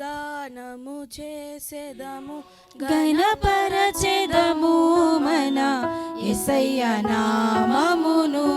గానము చేసేదము గణపరచెదము మన ఎసయ్య నామమును.